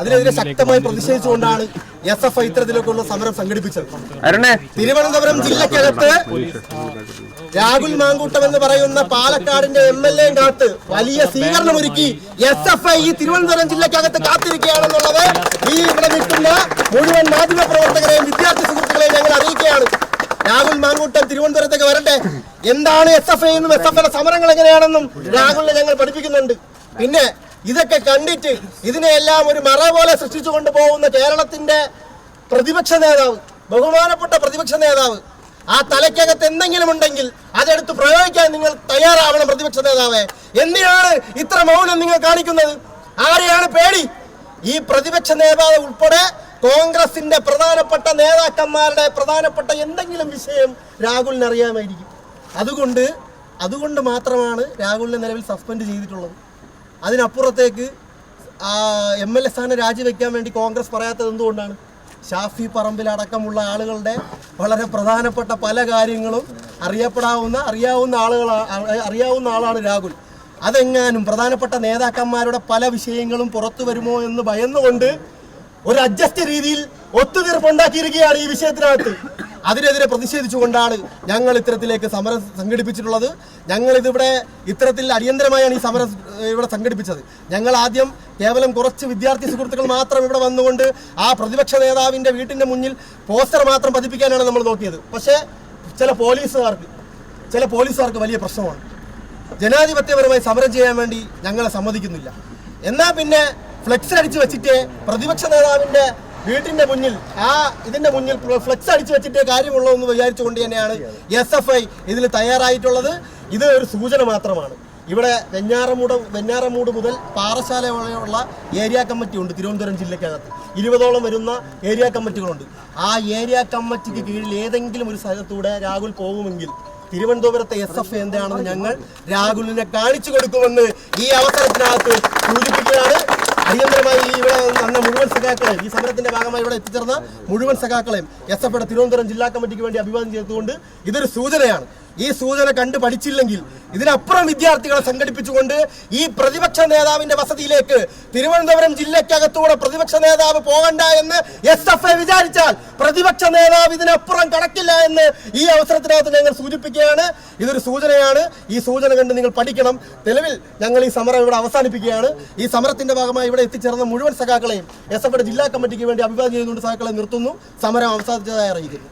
അതിനെതിരെ ശക്തമായി പ്രതിഷേധിച്ചുകൊണ്ടാണ് എസ് എഫ് ഐ ഇത്തരത്തിലേക്കുള്ള സമരം സംഘടിപ്പിച്ചത്. അരുണേ. തിരുവനന്തപുരം ജില്ലക്കകത്ത് രാഹുൽ മാങ്കൂട്ടം എന്ന് പറയുന്ന പാലക്കാടിന്റെ എം എൽ എ കാത്ത് വലിയ സ്വീകരണമൊരുക്കി എസ് എഫ് ഐ ഈ തിരുവനന്തപുരം ജില്ലക്കകത്ത് കാത്തിരിക്കുകയാണെന്നുള്ളത് ഈ ഇവിടെ നിൽക്കുന്ന മുഴുവൻ മാധ്യമ പ്രവർത്തകരെയും വിദ്യാർത്ഥി സുഹൃത്തുക്കളെയും ഞങ്ങൾ അറിയിക്കുകയാണ്. രാഹുൽ മാങ്കൂട്ടം തിരുവനന്തപുരത്തേക്ക് വരട്ടെ. എന്താണ് എസ് എഫ് ഐ എന്നും എസ് എഫ് ഐയുടെ സമരങ്ങൾ എങ്ങനെയാണെന്നും രാഹുലിനെ ഞങ്ങൾ പഠിപ്പിക്കുന്നുണ്ട്. പിന്നെ ഇതൊക്കെ കണ്ടിട്ട് ഇതിനെയെല്ലാം ഒരു മറ പോലെ സൃഷ്ടിച്ചു കൊണ്ടുപോകുന്ന കേരളത്തിന്റെ പ്രതിപക്ഷ നേതാവ് ബഹുമാനപ്പെട്ട പ്രതിപക്ഷ നേതാവ് ആ തലയ്ക്കകത്ത് എന്തെങ്കിലും ഉണ്ടെങ്കിൽ അതെടുത്ത് പ്രയോഗിക്കാൻ നിങ്ങൾ തയ്യാറാവണം പ്രതിപക്ഷ നേതാവെ. എന്തിനാണ് ഇത്ര മൗനം നിങ്ങൾ കാണിക്കുന്നത്? ആരെയാണ് പേടി? ഈ പ്രതിപക്ഷ നേതാവ് ഉൾപ്പെടെ കോൺഗ്രസിന്റെ പ്രധാനപ്പെട്ട നേതാക്കന്മാരുടെ പ്രധാനപ്പെട്ട എന്തെങ്കിലും വിഷയം രാഹുലിന് അറിയാമായിരിക്കും. അതുകൊണ്ട് അതുകൊണ്ട് മാത്രമാണ് രാഹുലിനെ നിലവിൽ സസ്പെൻഡ് ചെയ്തിട്ടുള്ളത്. അതിനപ്പുറത്തേക്ക് എം എൽ എ സ്ഥാനം രാജിവെക്കാൻ വേണ്ടി കോൺഗ്രസ് പറയാത്തത് എന്തുകൊണ്ടാണ്? ഷാഫി പറമ്പിൽ അടക്കമുള്ള ആളുകളുടെ വളരെ പ്രധാനപ്പെട്ട പല കാര്യങ്ങളും അറിയപ്പെടാവുന്ന അറിയാവുന്ന ആളുകളാണ് അറിയാവുന്ന ആളാണ് രാഹുൽ. അതെങ്ങാനും പ്രധാനപ്പെട്ട നേതാക്കന്മാരുടെ പല വിഷയങ്ങളും പുറത്തു വരുമോ എന്ന് ഭയന്നുകൊണ്ട് ഒരു അഡ്ജസ്റ്റ് രീതിയിൽ ഒത്തുതീർപ്പുണ്ടാക്കിയിരിക്കുകയാണ് ഈ വിഷയത്തിനകത്ത്. അതിനെതിരെ പ്രതിഷേധിച്ചുകൊണ്ടാണ് ഞങ്ങൾ ഇത്തരത്തിലേക്ക് സമരം സംഘടിപ്പിച്ചിട്ടുള്ളത്. ഞങ്ങൾ ഇതിവിടെ ഇത്തരത്തിൽ അടിയന്തരമായാണ് ഈ സമരം ഇവിടെ സംഘടിപ്പിച്ചത്. ഞങ്ങൾ ആദ്യം കേവലം കുറച്ച് വിദ്യാർത്ഥി സുഹൃത്തുക്കൾ മാത്രം ഇവിടെ വന്നുകൊണ്ട് ആ പ്രതിപക്ഷ നേതാവിന്റെ വീട്ടിന്റെ മുന്നിൽ പോസ്റ്റർ മാത്രം പതിപ്പിക്കാനാണ് നമ്മൾ നോക്കിയത്. പക്ഷേ ചില പോലീസുകാർക്ക് ചില പോലീസുകാർക്ക് വലിയ പ്രശ്നമാണ്. ജനാധിപത്യപരമായി സമരം ചെയ്യാൻ വേണ്ടി ഞങ്ങളെ സമ്മതിക്കുന്നില്ല. എന്നാൽ പിന്നെ ഫ്ലെക്സ് അടിച്ചു വെച്ചിട്ട് പ്രതിപക്ഷ നേതാവിന്റെ വീട്ടിന്റെ മുന്നിൽ ആ ഇതിന്റെ മുന്നിൽ ഫ്ലെക്സ് അടിച്ചു വെച്ചിട്ടേ കാര്യമുള്ളൂ എന്ന് വിചാരിച്ചുകൊണ്ട് തന്നെയാണ് എസ് എഫ് ഐ ഇതിൽ തയ്യാറായിട്ടുള്ളത്. ഇത് ഒരു സൂചന മാത്രമാണ്. ഇവിടെ വെഞ്ഞാറമൂട് വെഞ്ഞാറമൂട് മുതൽ പാറശാല വരെയുള്ള ഏരിയ കമ്മിറ്റി ഉണ്ട് തിരുവനന്തപുരം ജില്ലക്കകത്ത്. ഇരുപതോളം വരുന്ന ഏരിയ കമ്മിറ്റികളുണ്ട്. ആ ഏരിയ കമ്മിറ്റിക്ക് കീഴിൽ ഏതെങ്കിലും ഒരു സ്ഥലത്തൂടെ രാഹുൽ പോകുമെങ്കിൽ തിരുവനന്തപുരത്തെ എസ് എഫ് എന്താണെന്ന് ഞങ്ങൾ രാഹുലിനെ കാണിച്ചു കൊടുക്കുമെന്ന് ഈ അവസരത്തിനകത്ത് സൂചിപ്പിക്കുകയാണ്. അടിയന്തരമായി ഈ ഇവിടെ വന്ന മുഴുവൻ സഖാക്കളെയും ഈ സമരത്തിന്റെ ഭാഗമായി ഇവിടെ എത്തിച്ചേർന്ന മുഴുവൻ സഖാക്കളെയും എസ് എഫ് തിരുവനന്തപുരം ജില്ലാ കമ്മിറ്റിക്ക് വേണ്ടി അഭിവാദ്യം ചെയ്തുകൊണ്ട് ഇതൊരു സൂചനയാണ്. ഈ സൂചന കണ്ടു പഠിച്ചില്ലെങ്കിൽ ഇതിനപ്പുറം വിദ്യാർത്ഥികളെ സംഘടിപ്പിച്ചുകൊണ്ട് ഈ പ്രതിപക്ഷ നേതാവിന്റെ വസതിയിലേക്ക് തിരുവനന്തപുരം ജില്ലയ്ക്കകത്തൂടെ പ്രതിപക്ഷ നേതാവ് പോകണ്ട എന്ന് എസ് എഫ് ഐ വിചാരിച്ചാൽ പ്രതിപക്ഷ നേതാവ് ഇതിനപ്പുറം കടക്കില്ല എന്ന് ഈ അവസരത്തിനകത്ത് ഞങ്ങൾ സൂചിപ്പിക്കുകയാണ്. ഇതൊരു സൂചനയാണ്. ഈ സൂചന കണ്ട് നിങ്ങൾ പഠിക്കണം. നിലവിൽ ഞങ്ങൾ ഈ സമരം ഇവിടെ അവസാനിപ്പിക്കുകയാണ്. ഈ സമരത്തിന്റെ ഭാഗമായി ഇവിടെ എത്തിച്ചേർന്ന മുഴുവൻ സഖാക്കളെയും എസ് എഫ് ജില്ലാ കമ്മിറ്റിക്ക് വേണ്ടി അഭിവാദ്യം ചെയ്തുകൊണ്ട് സഖാക്കളെ നിർത്തുന്നു. സമരം അവസാനിച്ചതായി അറിയിക്കുന്നു.